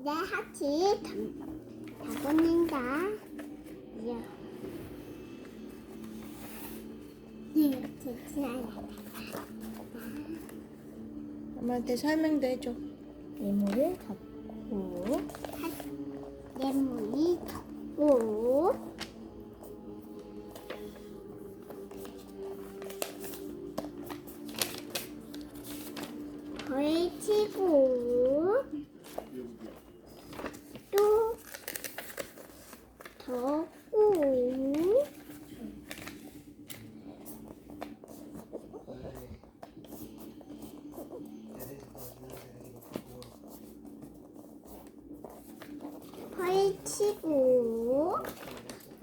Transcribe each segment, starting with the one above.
이제 하치 다. 이제 이렇게 지나야 엄마한테 설명도 해줘. 네모를 접고 레몬이 덮고 걸치고 또 덮고 걸 치고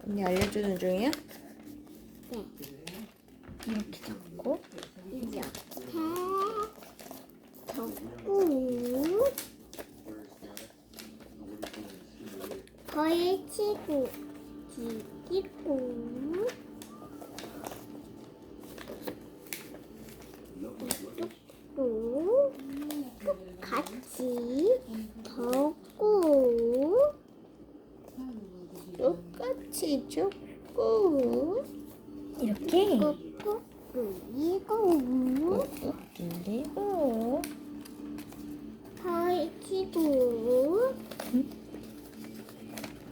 언니 알려주는 중이야? 네. 이렇게 접고. 이렇게 덮고. 걸치고 뒤집고 또 같이 덮고 똑같이 줬고 이렇게 꾹꾹 꾹꾹 눌리고 걸치고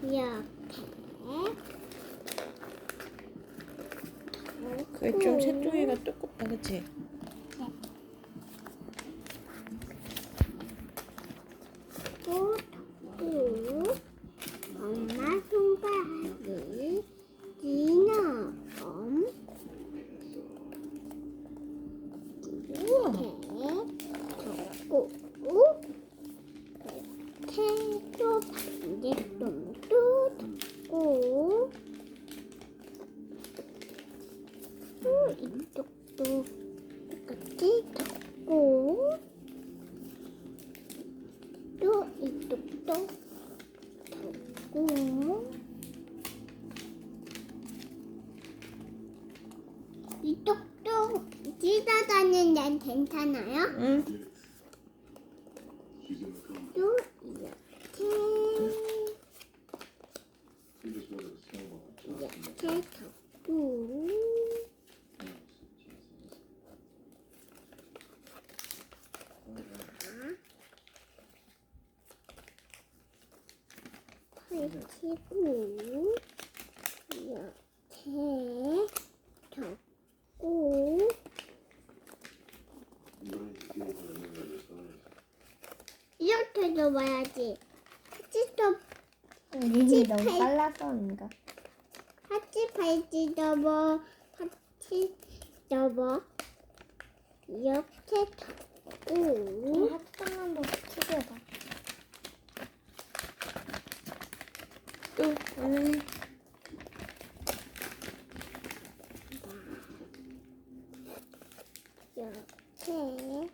이렇게. 그게 좀 색종이가 두껍다 그치? 또 덮고 엄마 손가락을 지나검 우와 이렇게 덮고 이렇게 또 반대쪽도 덮고 또 이쪽도 똑같이 덮고 또 이쪽도 덮고. 이쪽도 찢어다니는 난 괜찮아요? 응. 또 이렇게 덮고 펼치고 이렇게 덮고 이렇게 접어야지 같이 접 이미 너무 칠팔. 빨라서 인가? 같이 팔찌 접어 같이 접어 이렇게 덮고. 합성한 거 튀겨봐 또 언니 이렇게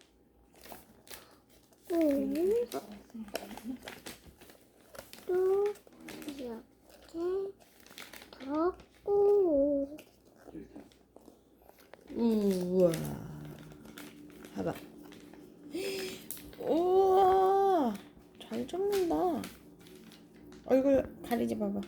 음. 또 이렇게 덮고 우와. 봐봐. 우와. 잘 접는다 얼굴 가리지 봐봐